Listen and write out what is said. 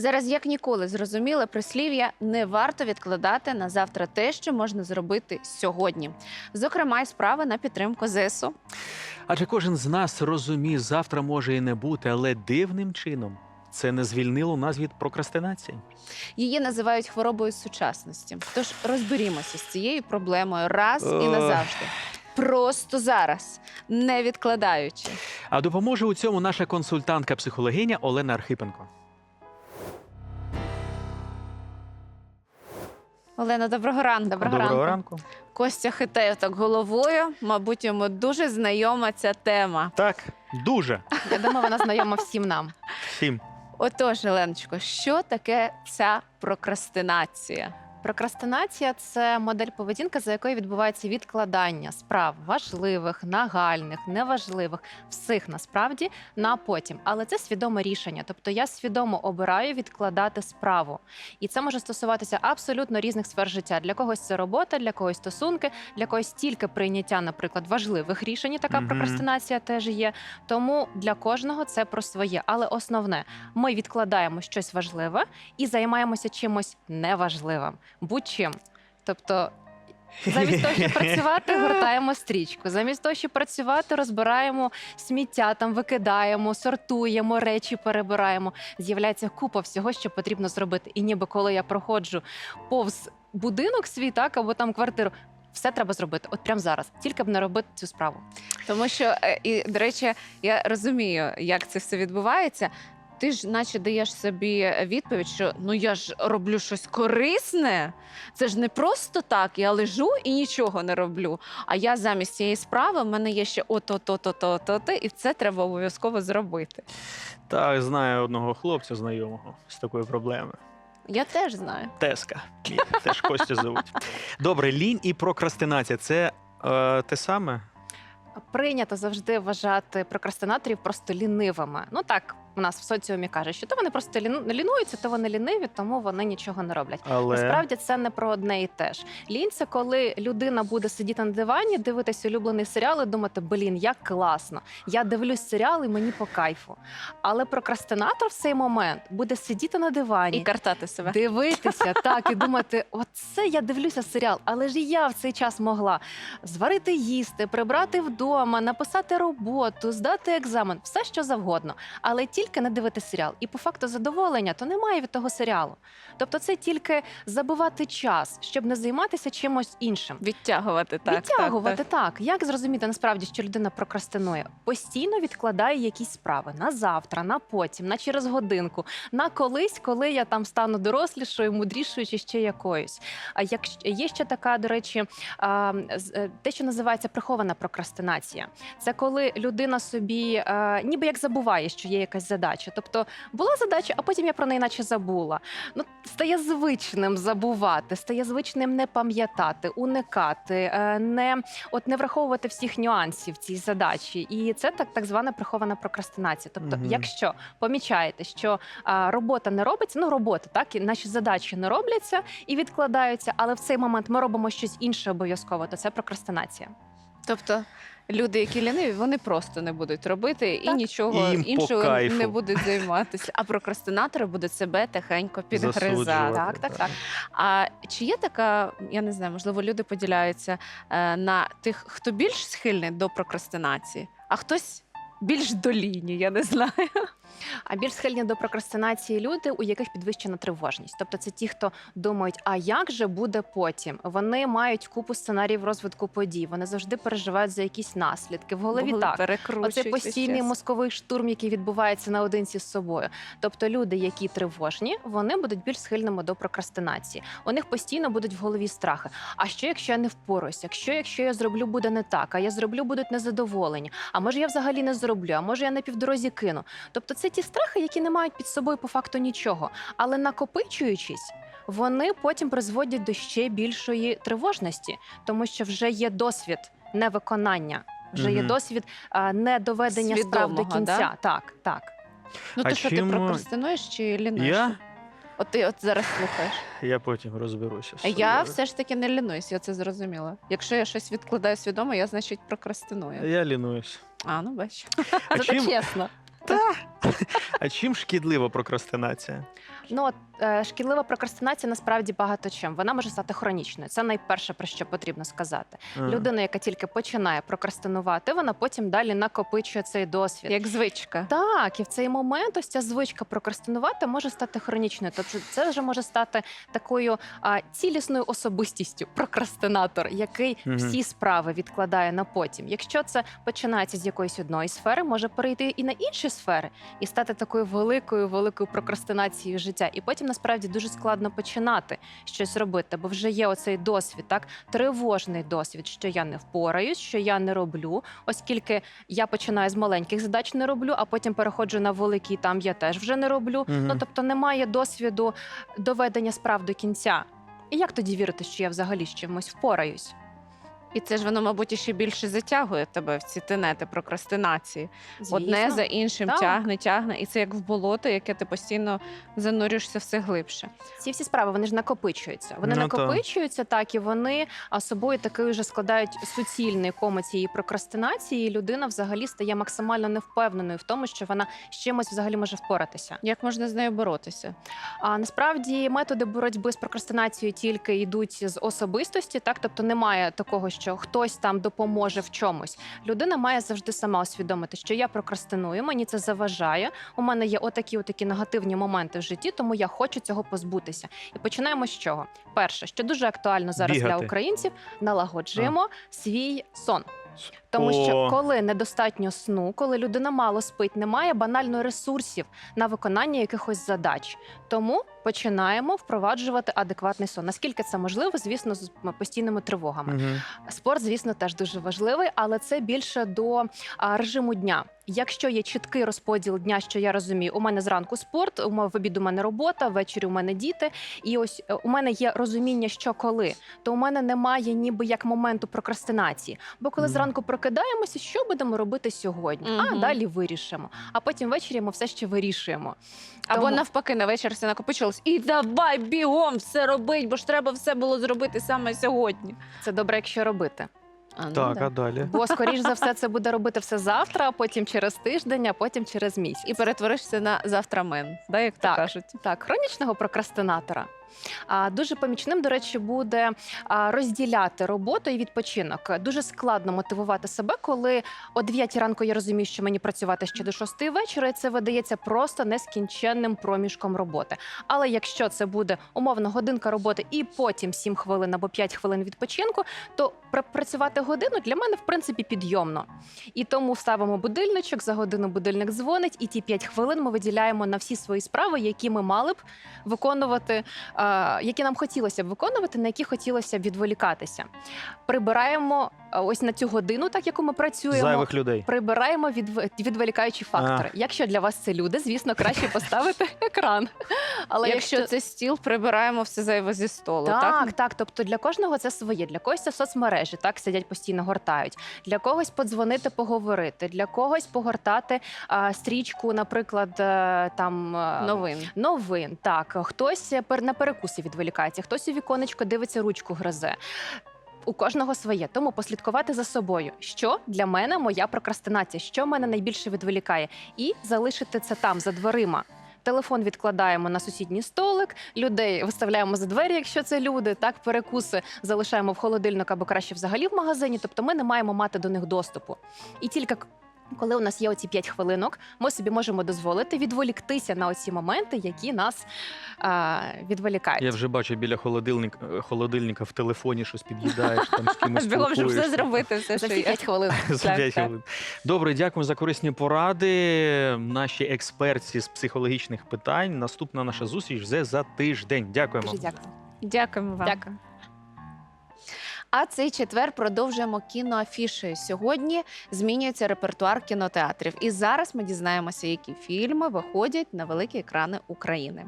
Зараз як ніколи зрозуміле прислів'я не варто відкладати на завтра те, що можна зробити сьогодні. Зокрема, й справи на підтримку ЗСУ. Адже кожен з нас розуміє, завтра може і не бути, але дивним чином це не звільнило нас від прокрастинації. Її називають хворобою сучасності. Тож розберімося з цією проблемою раз і назавжди. Просто зараз, не відкладаючи. А допоможе у цьому наша консультантка-психологиня Олена Архипенко. Олена, доброго ранку. Доброго ранку. Костя хитає так головою. Мабуть, йому дуже знайома ця тема. Так, дуже Я думаю, вона знайома всім нам. всім. Отож, Оленочко, що таке ця прокрастинація? Прокрастинація це модель поведінки, за якою відбувається відкладання справ важливих, нагальних, неважливих, всіх насправді на потім. Але це свідоме рішення. Тобто я свідомо обираю відкладати справу. І це може стосуватися абсолютно різних сфер життя. Для когось це робота, для когось стосунки, для когось тільки прийняття, наприклад, важливих рішень. Така Мгм. прокрастинація теж є. Тому для кожного це про своє. Але основне, ми відкладаємо щось важливе і займаємося чимось неважливим, будь-чим. Тобто. Замість того, щоб працювати, гортаємо стрічку. Замість того, щоб працювати, розбираємо сміття, там викидаємо, сортуємо, речі перебираємо. З'являється купа всього, що потрібно зробити. І ніби коли я проходжу повз будинок свій, так або там квартиру, все треба зробити. От прямо зараз, тільки б не робити цю справу. Тому що, е, і, до речі, я розумію, як це все відбувається. Ти ж, наче, даєш собі відповідь, що ну я ж роблю щось корисне. Це ж не просто так. Я лежу і нічого не роблю. А я замість цієї справи в мене є ще ото, то, то, то, то, то, і це треба обов'язково зробити. Так, знаю одного хлопця знайомого з такою проблемою. Я теж знаю. Теска. Мій, Теж Костя зовуть. Добре, лінь і прокрастинація це е, те саме? Прийнято завжди вважати прокрастинаторів просто лінивими. Ну так у нас в соціумі каже, що то вони просто ліну- лінуються, то вони ліниві, тому вони нічого не роблять. Але Насправді це не про одне і те ж. Лінь це коли людина буде сидіти на дивані, дивитися улюблений серіал і думати, блін, як класно. Я дивлюсь серіал і мені по кайфу. Але прокрастинатор в цей момент буде сидіти на дивані. І картати себе. Дивитися так і думати, оце я дивлюся серіал, але ж і я в цей час могла зварити їсти, прибрати вдома, написати роботу, здати екзамен, все що завгодно, але тільки не дивити серіал. І по факту задоволення то немає від того серіалу. Тобто, це тільки забивати час, щоб не займатися чимось іншим. Відтягувати так. Відтягувати Так, так, Як зрозуміти насправді, що людина прокрастинує? Постійно відкладає якісь справи на завтра, на потім, на через годинку, на колись, коли я там стану дорослішою, мудрішою чи ще якоюсь. А як є ще така, до речі, е, те, що називається прихована прокрастинація, це коли людина собі е, ніби як забуває, що є якась задача. Тобто була задача, а потім я про неї наче забула. Ну стає звичним забувати, стає звичним не пам'ятати, уникати, е, не от не враховувати всіх нюансів цій задачі. І це так, так звана прихована прокрастинація. Тобто, Мгм. якщо помічаєте, що а, робота не робиться, ну робота, так і наші задачі не робляться і відкладаються, але в цей момент ми робимо щось інше обов'язково, то це прокрастинація. Тобто люди, які ліниві, вони просто не будуть робити і Так. нічого І їм по іншого кайфу. не будуть займатися. А прокрастинатори будуть себе тихенько підгризати. Засуджувати. Так, так, так. А чи є така, я не знаю, можливо, люди поділяються е, на тих, хто більш схильний до прокрастинації, а хтось більш до лінії, я не знаю. А більш схильні до прокрастинації люди, у яких підвищена тривожність. Тобто це ті, хто думають, а як же буде потім? Вони мають купу сценаріїв розвитку подій. Вони завжди переживають за якісь наслідки. В голові так. Оцей постійний час. мозковий штурм, який відбувається наодинці з собою. Тобто люди, які тривожні, вони будуть більш схильними до прокрастинації. У них постійно будуть в голові страхи. А що, якщо я не впоруюсь? Якщо, якщо я зроблю, буде не так, а я зроблю, будуть незадоволені. А може я взагалі не зроблю, а може я на півдорозі кину. Тобто це ті страхи, які не мають під собою по факту нічого. Але накопичуючись, вони потім призводять до ще більшої тривожності, тому що вже є досвід невиконання. Вже є досвід а, недоведення справ до кінця. да? Так, так. Ну А то що ти прокрастинуєш чи лінуєшся? Я? От ти от зараз слухаєш. Я потім розберуся. я собою. все ж таки не лінуюсь, я це зрозуміла. Якщо я щось відкладаю свідомо, я значить прокрастиную. Я лінуюсь. А, ну бач. А Це чим, чесно. А чим шкідлива прокрастинація? Ну от е, шкідлива прокрастинація насправді багато чим. Вона може стати хронічною. Це найперше про що потрібно сказати. А. Людина, яка тільки починає прокрастинувати, вона потім далі накопичує цей досвід. Як звичка. Так, і в цей момент ось ця звичка прокрастинувати може стати хронічною. Тобто це вже може стати такою а, цілісною особистістю, прокрастинатор, який Мгм. всі справи відкладає на потім. Якщо це починається з якоїсь одної сфери, може перейти і на інші сфери і стати такою великою, великою прокрастинацією життя. І потім насправді дуже складно починати щось робити, бо вже є оцей досвід, так тривожний досвід, що я не впораюсь, що я не роблю, оскільки я починаю з маленьких задач, не роблю, а потім переходжу на великі, там я теж вже не роблю. Мгм. Ну тобто немає досвіду доведення справ до кінця. І як тоді вірити, що я взагалі з чимось впораюсь? І це ж воно, мабуть, ще більше затягує тебе в ці тенети прокрастинації. Одне за іншим Так. тягне, тягне, і це як в болото, яке ти постійно занурюєшся все глибше. ці всі справи вони ж накопичуються. Вони Ну, та. накопичуються так, і вони а, собою такий вже складають суцільний кома цієї прокрастинації. І людина взагалі стає максимально невпевненою в тому, що вона з чимось взагалі може впоратися. Як можна з нею боротися? А насправді методи боротьби з прокрастинацією тільки йдуть з особистості, так тобто немає такого, що хтось там допоможе в чомусь. Людина має завжди сама усвідомити, що я прокрастиную, мені це заважає. У мене є отакі, отакі негативні моменти в житті, тому я хочу цього позбутися. І починаємо з чого? Перше, що дуже актуально зараз для українців, налагоджуємо свій сон. Тому О. що коли недостатньо сну, коли людина мало спить, немає банально ресурсів на виконання якихось задач. Тому починаємо впроваджувати адекватний сон. Наскільки це можливо, звісно, з постійними тривогами. Мгм. Спорт, звісно, теж дуже важливий, але це більше до а, режиму дня. Якщо є чіткий розподіл дня, що я розумію, у мене зранку спорт, у мене в обід у мене робота, ввечері у мене діти, і ось е, у мене є розуміння, що коли, то у мене немає ніби як моменту прокрастинації. Бо коли Мгм. Зранку прокидаємося, що будемо робити сьогодні? А далі вирішимо. А потім ввечері ми все ще вирішуємо. Або Тому- навпаки, на вечір все накопичилось. І давай бігом все робить, бо ж треба все було зробити саме сьогодні. Це добре, якщо робити. А, ну Так, да. а далі? Бо скоріш за все це буде робити все завтра, а потім через тиждень, а потім через місяць. І перетворишся на завтрамен, да, як то Так. кажуть. Так, хронічного прокрастинатора. Дуже помічним, до речі, буде розділяти роботу і відпочинок. Дуже складно мотивувати себе, коли о 9 ранку я розумію, що мені працювати ще до 6 вечора, і це видається просто нескінченним проміжком роботи. Але якщо це буде умовно годинка роботи і потім 7 хвилин або 5 хвилин відпочинку, то пр- працювати годину для мене в принципі підйомно. І тому ставимо будильничок, за годину будильник дзвонить, і ті 5 хвилин ми виділяємо на всі свої справи, які ми мали б виконувати, які нам хотілося б виконувати, на які хотілося б відволікатися. Прибираємо е, ось на цю годину, так яку ми працюємо. Зайвих людей. Прибираємо відв- відволікаючі фактори. Якщо для вас це люди, звісно, краще поставити екран. Але якщо, це стіл, прибираємо все зайве зі столу. так, Так, так, Тобто для кожного це своє. Для когось це соцмережі, так сидять постійно гортають. Для когось подзвонити, поговорити, для когось погортати а, стрічку, наприклад, е, там е, новин. новин. Так, хтось пер- на перекуси відволікається, хтось у віконечко дивиться, ручку гризе. У кожного своє, тому послідкувати за собою, що для мене моя прокрастинація, що мене найбільше відволікає, і залишити це там за дверима. Телефон відкладаємо на сусідній столик, людей виставляємо за двері, якщо це люди. Так, перекуси залишаємо в холодильник або краще взагалі в магазині. Тобто ми не маємо мати до них доступу. І тільки коли у нас є оці 5 хвилинок, ми собі можемо дозволити відволіктися на оці моменти, які нас а, відволікають. Я вже бачу біля холодильника, холодильника в телефоні щось під'їдаєш, там з кимось Бігом, щоб все зробити, все, За що є. 5 хвилин. За Так, п'ять так. хвилин. Добре, дякуємо за корисні поради. Наші експерті з психологічних питань. Наступна наша зустріч вже за тиждень. Дякуємо. Дуже дякую. Дякуємо вам. Дякую. А цей четвер продовжуємо кіноафішею. Сьогодні змінюється репертуар кінотеатрів. І зараз ми дізнаємося, які фільми виходять на великі екрани України.